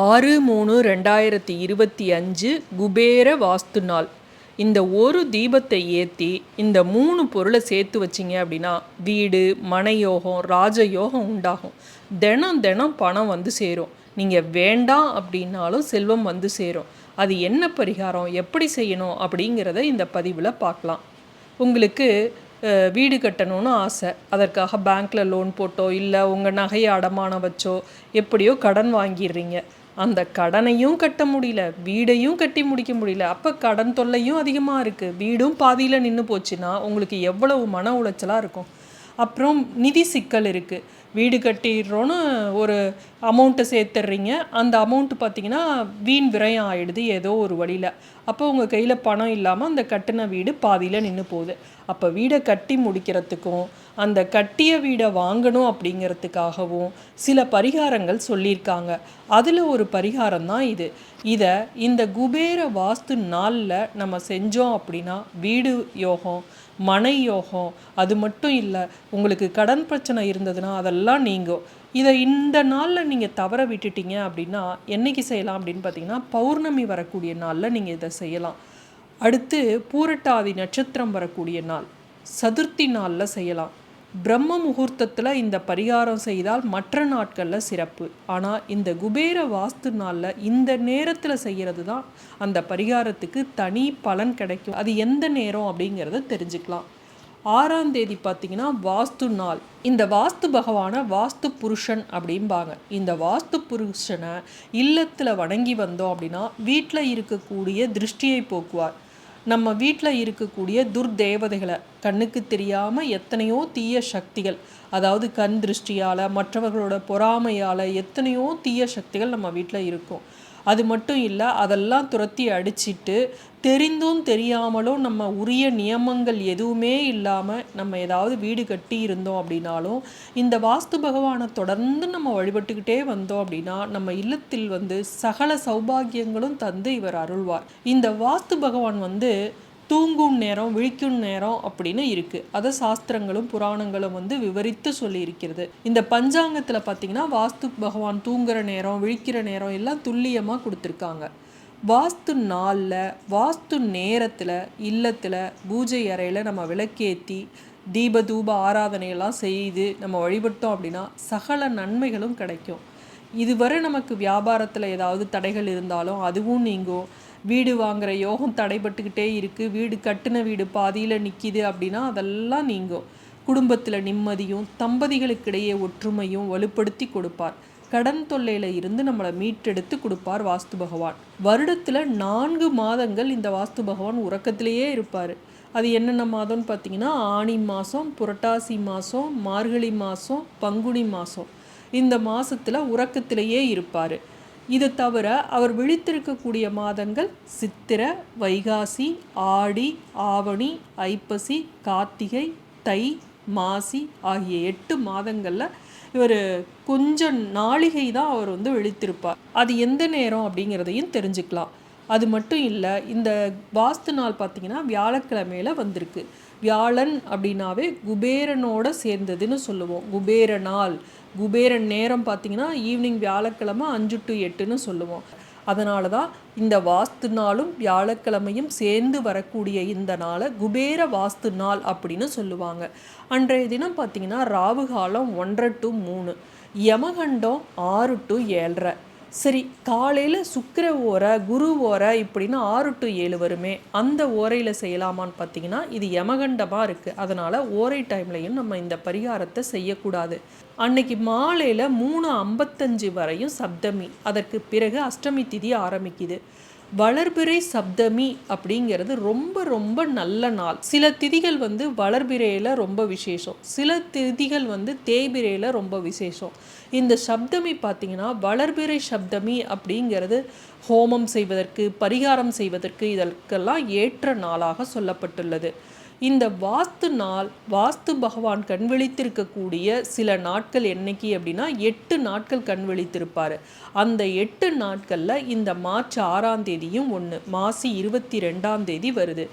ஆறு மூணு ரெண்டாயிரத்தி இருபத்தி அஞ்சு குபேர வாஸ்து நாள். இந்த ஒரு தீபத்தை ஏற்றி இந்த மூணு பொருளை சேர்த்து வச்சிங்க அப்படின்னா வீடு மனையோகம் ராஜயோகம் உண்டாகும். தினம் தினம் பணம் வந்து சேரும். நீங்கள் வேண்டாம் அப்படின்னாலும் செல்வம் வந்து சேரும். அது என்ன பரிகாரம் எப்படி செய்யணும் அப்படிங்கிறத இந்த பதிவில் பார்க்கலாம். உங்களுக்கு வீடு கட்டணும்னு ஆசை. அதற்காக பேங்க்கில் லோன் போட்டோ இல்லை உங்கள் நகையை அடமானம் வச்சோ எப்படியோ கடன் வாங்கிடுறீங்க. அந்த கடனையும் கட்ட முடியல வீடையும் கட்டி முடிக்க முடியல. அப்போ கடன் தொல்லையும் அதிகமாக இருக்குது வீடும் பாதியில் நின்று போச்சுன்னா உங்களுக்கு எவ்வளவு மன உளைச்சலாக இருக்கும். அப்புறம் நிதி சிக்கல் இருக்குது வீடு கட்டிடுறோன்னு ஒரு அமௌண்ட்டை சேர்த்துட்றீங்க. அந்த அமௌண்ட்டு பார்த்தீங்கன்னா வீண் விரயம் ஆகிடுது ஏதோ ஒரு வழியில். அப்போ உங்கள் கையில் பணம் இல்லாமல் அந்த கட்டின வீடு பாதியில் நின்று போகுது. அப்போ வீடை கட்டி முடிக்கிறதுக்கும் அந்த கட்டிய வீடை வாங்கணும் அப்படிங்கிறதுக்காகவும் சில பரிகாரங்கள் சொல்லியிருக்காங்க. அதில் ஒரு பரிகாரம் தான் இது. இதை இந்த குபேர வாஸ்து நாளில் நம்ம செஞ்சோம் அப்படின்னா வீடு யோகம் மனை யோகம் அது மட்டும் இல்லை உங்களுக்கு கடன் பிரச்சனை இருந்ததுன்னா அதெல்லாம் நீங்கும். இதை இந்த நாளில் நீங்கள் தவற விட்டுட்டீங்க அப்படின்னா என்னைக்கு செய்யலாம் அப்படின்னு பார்த்தீங்கன்னா பௌர்ணமி வரக்கூடிய நாளில் நீங்கள் இதை செய்யலாம். அடுத்து பூரட்டாதி நட்சத்திரம் வரக்கூடிய நாள். சதுர்த்தி நாளில் செய்யலாம். பிரம்ம முகூர்த்தத்தில் இந்த பரிகாரம் செய்தால் மற்ற நாட்களில் சிறப்பு. ஆனால் இந்த குபேர வாஸ்து நாளில் இந்த நேரத்தில் செய்கிறது தான் அந்த பரிகாரத்துக்கு தனி பலன் கிடைக்கும். அது எந்த நேரம் அப்படிங்கிறத தெரிஞ்சுக்கலாம். ஆறாம் தேதி பார்த்தீங்கன்னா வாஸ்து நாள். இந்த வாஸ்து பகவானை வாஸ்து புருஷன் அப்படிம்பாங்க. இந்த வாஸ்து புருஷனை இல்லத்தில் வணங்கி வந்தோம் அப்படின்னா வீட்டில் இருக்கக்கூடிய திருஷ்டியை போக்குவார். நம்ம வீட்டில் இருக்கக்கூடிய துர்தேவதைகளை கண்ணுக்கு தெரியாமல் எத்தனையோ தீய சக்திகள் அதாவது கண் திருஷ்டியால் மற்றவர்களோட பொறாமையால் எத்தனையோ தீய சக்திகள் நம்ம வீட்டில் இருக்கும். அது மட்டும் இல்லை அதெல்லாம் துரத்தி அடிச்சிட்டு தெரிந்தும் தெரியாமலும் நம்ம உரிய நியமங்கள் எதுவுமே இல்லாமல் நம்ம ஏதாவது வீடு கட்டி இருந்தோம் அப்படின்னாலும் இந்த வாஸ்து பகவானை தொடர்ந்து நம்ம வழிபட்டுக்கிட்டே வந்தோம் அப்படின்னா நம்ம இல்லத்தில் வந்து சகல சௌபாகியங்களும் தந்து இவர் அருள்வார். இந்த வாஸ்து பகவான் வந்து தூங்கும் நேரம் விழிக்கும் நேரம் அப்படின்னு இருக்கு. அதை சாஸ்திரங்களும் புராணங்களும் வந்து விவரித்து சொல்லியிருக்கிறது. இந்த பஞ்சாங்கத்தில் பார்த்தீங்கன்னா வாஸ்து பகவான் தூங்குற நேரம் விழிக்கிற நேரம் எல்லாம் துல்லியமாக கொடுத்துருக்காங்க. வாஸ்து நாளில் வாஸ்து நேரத்தில் இல்லத்தில் பூஜை அறையில் நம்ம விளக்கேற்றி தீப தூப ஆராதனையெல்லாம் செய்து நம்ம வழிபட்டோம் அப்படின்னா சகல நன்மைகளும் கிடைக்கும். இதுவரை நமக்கு வியாபாரத்தில் ஏதாவது தடைகள் இருந்தாலும் அதுவும் நீங்கும். வீடு வாங்குற யோகம் தடைபட்டுக்கிட்டே இருக்குது வீடு கட்டின வீடு பாதியில் நிற்கிது அப்படின்னா அதெல்லாம் நீங்கும். குடும்பத்தில் நிம்மதியும் தம்பதிகளுக்கிடையே ஒற்றுமையும் வலுப்படுத்தி கொடுப்பார். கடன் தொல்லையில் இருந்து நம்மளை மீட்டெடுத்து கொடுப்பார் வாஸ்து பகவான். வருடத்தில் நான்கு மாதங்கள் இந்த வாஸ்து பகவான் உறக்கத்திலேயே இருப்பார். அது என்னென்ன மாதம்னு பார்த்தீங்கன்னா ஆனி மாதம் புரட்டாசி மாதம் மார்கழி மாதம் பங்குனி மாதம் இந்த மாதத்தில் உறக்கத்திலேயே இருப்பார். இது தவிர அவர் விழித்திருக்கக்கூடிய மாதங்கள் சித்திரை வைகாசி ஆடி ஆவணி ஐப்பசி கார்த்திகை தை மாசி ஆகிய எட்டு மாதங்களில் இவர் கொஞ்சம் நாளிகை தான் அவர் வந்து விழித்திருப்பார். அது எந்த நேரம் அப்படிங்கிறதையும் தெரிஞ்சுக்கலாம். அது மட்டும் இல்லை இந்த வாஸ்து நாள் பார்த்திங்கன்னா வியாழக்கிழமையில வந்திருக்கு. வியாழன் அப்படின்னாவே குபேரனோட சேர்ந்ததுன்னு சொல்லுவோம். குபேர நாள். குபேரன் நேரம் பார்த்தீங்கன்னா ஈவினிங் வியாழக்கிழமை அஞ்சு டு எட்டுன்னு சொல்லுவோம். அதனால தான் இந்த வாஸ்து நாளும் வியாழக்கிழமையும் சேர்ந்து வரக்கூடிய இந்த நாளை குபேர வாஸ்து நாள் அப்படின்னு சொல்லுவாங்க. அன்றைய தினம் பார்த்தீங்கன்னா ராவு காலம் ஒன்றரை டு மூணு யமகண்டம் ஆறு டு ஏழரை. சரி காலையில் சுக்கிர ஓரை குரு ஓரை இப்படின்னு ஆறு டு ஏழு வருமே அந்த ஓரையில் செய்யலாமான்னு பார்த்தீங்கன்னா இது யமகண்டமாக இருக்குது அதனால் ஓரை டைம்லையும் நம்ம இந்த பரிகாரத்தை செய்யக்கூடாது. அன்னைக்கு மாலையில் மூணு ஐம்பத்தஞ்சு வரையும் சப்தமி. அதற்கு பிறகு அஷ்டமி திதி ஆரம்பிக்குது. வளர்பிறை சப்தமி அப்படிங்கிறது ரொம்ப ரொம்ப நல்ல நாள். சில திதிகள் வந்து வளர்பிறையில் ரொம்ப விசேஷம். சில திதிகள் வந்து தேய்பிறையில் ரொம்ப விசேஷம். இந்த சப்தமி பார்த்திங்கன்னா வளர்பிறை சப்தமி அப்படிங்கிறது ஹோமம் செய்வதற்கு பரிகாரம் செய்வதற்கு இதற்கெல்லாம் ஏற்ற நாளாக சொல்லப்பட்டுள்ளது. இந்த வாஸ்து நாள் வாஸ்து பகவான் கண் விழித்திருக்கக்கூடிய சில நாட்கள் என்னைக்கு அப்படின்னா எட்டு நாட்கள் கண் விழித்திருப்பார். அந்த எட்டு நாட்களில் இந்த மார்ச் ஆறாம் தேதியும் ஒன்று மாசி இருபத்தி ரெண்டாம் தேதி வருது.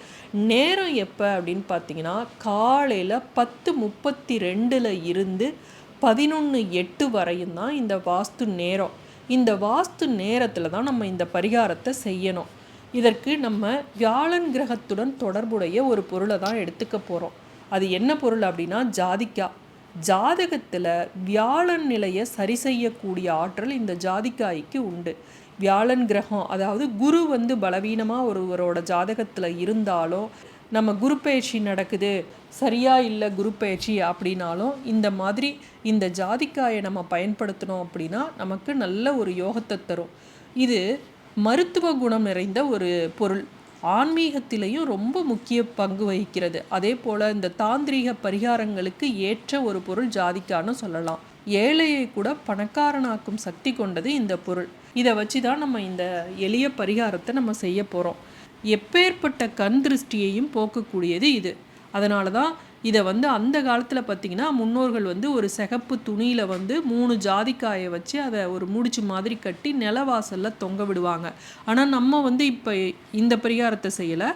நேரம் எப்போ அப்படின்னு பார்த்தீங்கன்னா காலையில் பத்து முப்பத்தி ரெண்டில் இருந்து பதினொன்று எட்டு வரையும் தான் இந்த வாஸ்து நேரம். இந்த வாஸ்து நேரத்தில் தான் நம்ம இந்த பரிகாரத்தை செய்யணும். இதற்கு நம்ம வியாழன் கிரகத்துடன் தொடர்புடைய ஒரு பொருளை தான் எடுத்துக்க போகிறோம் அது என்ன பொருள் அப்படின்னா ஜாதிக்காய் ஜாதகத்தில் வியாழன் நிலையை சரி செய்யக்கூடிய ஆற்றல் இந்த ஜாதிக்காய்க்கு உண்டு. வியாழன் கிரகம் அதாவது குரு வந்து பலவீனமாக ஒருவரோட ஜாதகத்தில் இருந்தாலும் நம்ம குரு பயிற்சி நடக்குது சரியாக இல்லை குரு பயிற்சி அப்படின்னாலும் இந்த மாதிரி இந்த ஜாதிக்காயை நம்ம பயன்படுத்தினோம் அப்படின்னா நமக்கு நல்ல ஒரு யோகத்தை தரும். இது மருத்துவ குணம் நிறைந்த ஒரு பொருள். ஆன்மீகத்திலையும் ரொம்ப முக்கிய பங்கு வகிக்கிறது. அதே போல் இந்த தாந்திரீக பரிகாரங்களுக்கு ஏற்ற ஒரு பொருள் ஜாதிக்கான்னு சொல்லலாம். ஏழையை கூட பணக்காரனாக்கும் சக்தி கொண்டது இந்த பொருள். இதை வச்சு தான் நம்ம இந்த எளிய பரிகாரத்தை நம்ம செய்ய போகிறோம் எப்பேற்பட்ட கண் திருஷ்டியையும் போக்கக்கூடியது இது. அதனால தான் இதை வந்து அந்த காலத்தில் பார்த்திங்கன்னா முன்னோர்கள் வந்து ஒரு சிகப்பு துணியில் வந்து மூணு ஜாதிக்காயை வச்சு அதை ஒரு முடிச்சு மாதிரி கட்டி நிலவாசலில் தொங்க விடுவாங்க. ஆனால் நம்ம வந்து இப்போ இந்த பரிகாரத்தை செய்யலை.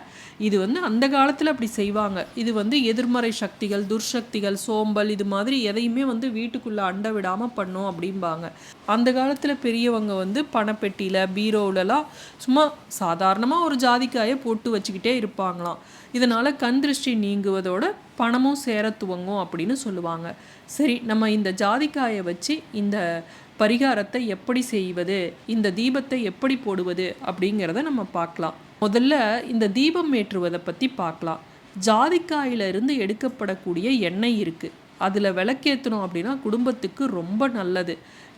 இது வந்து அந்த காலத்தில் அப்படி செய்வாங்க. இது வந்து எதிர்மறை சக்திகள் துர்சக்திகள் சோம்பல் இது மாதிரி எதையுமே வந்து வீட்டுக்குள்ளே அண்ட விடாமல் பண்ணும் அப்படிம்பாங்க. அந்த காலத்தில் பெரியவங்க வந்து பணப்பெட்டியில் பீரோவிலலாம் சும்மா சாதாரணமாக ஒரு ஜாதிக்காயை போட்டு வச்சுக்கிட்டே இருப்பாங்களாம். இதனால் கண் திருஷ்டி நீங்குவதோட பணமும் சேர துவங்கும் அப்படின்னு சொல்லுவாங்க. சரி நம்ம இந்த ஜாதிக்காயை வச்சு இந்த பரிகாரத்தை எப்படி செய்வது இந்த தீபத்தை எப்படி போடுவது அப்படிங்கிறத நம்ம பார்க்கலாம். முதல்ல இந்த தீபம் ஏற்றுவதை பற்றி பார்க்கலாம். ஜாதிக்காயிலிருந்து எடுக்கப்படக்கூடிய எண்ணெய் இருக்குது அதில் விளக்கேற்றணும் அப்படின்னா குடும்பத்துக்கு ரொம்ப நல்லது.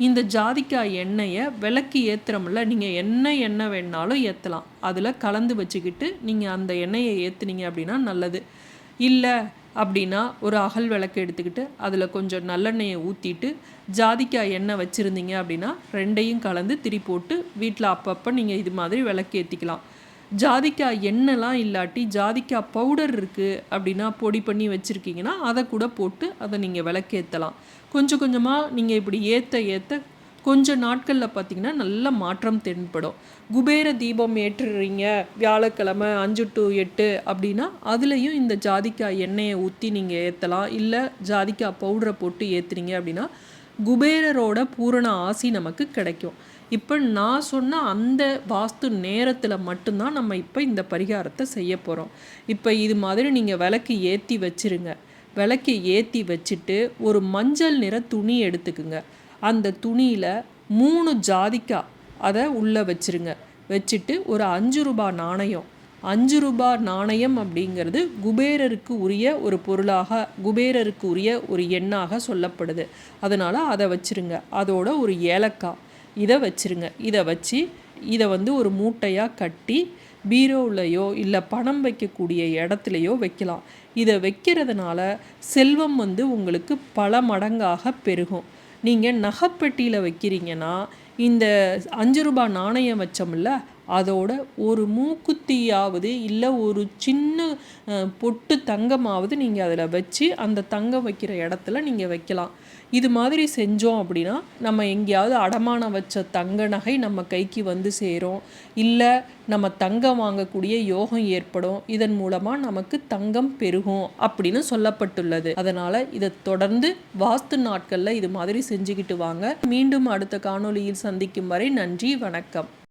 இந்த ஜாதிக்காய் எண்ணெயை விளக்கு ஏற்றுறோம்ல நீங்கள் என்ன எண்ணெய் வேணாலும் ஏற்றலாம் அதில் கலந்து வச்சுக்கிட்டு நீங்கள் அந்த எண்ணெயை ஏற்றுனீங்க அப்படின்னா நல்லது. இல்லை அப்படின்னா ஒரு அகல் விளக்கு எடுத்துக்கிட்டு அதில் கொஞ்சம் நல்லெண்ணெயை ஊற்றிட்டு ஜாதிக்காய் எண்ணெய் வச்சுருந்தீங்க அப்படின்னா ரெண்டையும் கலந்து திரி போட்டு வீட்டில் அப்பப்போ நீங்கள் இது மாதிரி விளக்கு ஏற்றிக்கலாம் ஜாதிக்காய் எண்ணெய்லாம் இல்லாட்டி ஜாதிக்காய் பவுடர் இருக்குது அப்படின்னா பொடி பண்ணி வச்சுருக்கீங்கன்னா அதை கூட போட்டு அதை நீங்கள் விளக்கேற்றலாம் கொஞ்சம் கொஞ்சமாக நீங்கள் இப்படி ஏற்ற ஏற்ற கொஞ்சம் நாட்களில் பார்த்தீங்கன்னா நல்ல மாற்றம் தென்படும். குபேர தீபம் ஏற்றுறீங்க வியாழக்கிழமை அஞ்சு டு எட்டு அப்படின்னா அதுலேயும் இந்த ஜாதிக்காய் எண்ணெயை ஊற்றி நீங்கள் ஏற்றலாம் இல்லை ஜாதிக்காய் பவுடரை போட்டு ஏற்றுறீங்க அப்படின்னா குபேரரோட பூரண ஆசி நமக்கு கிடைக்கும். இப்போ நான் சொன்ன அந்த வாஸ்து நேரத்தில் மட்டும்தான் நம்ம இப்போ இந்த பரிகாரத்தை செய்ய போகிறோம் இப்போ இது மாதிரி நீங்கள் விளக்கு ஏற்றி வச்சுருங்க. விளக்கு ஏற்றி வச்சுட்டு ஒரு மஞ்சள் நிற துணி எடுத்துக்குங்க. அந்த துணியில் மூணு ஜாதிக்காய் அதை உள்ளே வச்சுருங்க. வச்சுட்டு ஒரு அஞ்சு ரூபா நாணயம். அஞ்சு ரூபா நாணயம் அப்படிங்கிறது குபேரருக்கு உரிய ஒரு பொருளாக குபேரருக்கு உரிய ஒரு எண்ணாக சொல்லப்படுது. அதனால் அதை வச்சுருங்க. அதோட ஒரு ஏலக்காய் இதை வச்சுருங்க. இதை வச்சு இதை வந்து ஒரு மூட்டையாக கட்டி பீரோவிலையோ இல்லை பணம் வைக்கக்கூடிய இடத்துலையோ வைக்கலாம். இதை வைக்கிறதுனால செல்வம் வந்து உங்களுக்கு பல மடங்காக பெருகும். நீங்கள் நகைப்பெட்டியில் வைக்கிறீங்கன்னா இந்த அஞ்சு ரூபாய் நாணயம் வச்சோம்ல அதோட ஒரு மூக்குத்தியாவது இல்லை ஒரு சின்ன பொட்டு தங்கமாவது நீங்கள் அதில் வச்சு அந்த தங்கம் வைக்கிற இடத்துல நீங்கள் வைக்கலாம். இது மாதிரி செஞ்சோம் அப்படின்னா நம்ம எங்கேயாவது அடமானம் வச்ச தங்க நகை நம்ம கைக்கு வந்து சேரும். இல்லை நம்ம தங்கம் வாங்கக்கூடிய யோகம் ஏற்படும். இதன் மூலமாக நமக்கு தங்கம் பெருகும் அப்படின்னு சொல்லப்பட்டுள்ளது. அதனால் இதை தொடர்ந்து வாஸ்து நாட்களில் இது மாதிரி செஞ்சுக்கிட்டு வாங்க. மீண்டும் அடுத்த காணொளியில் சந்திக்கும் வரை நன்றி வணக்கம்.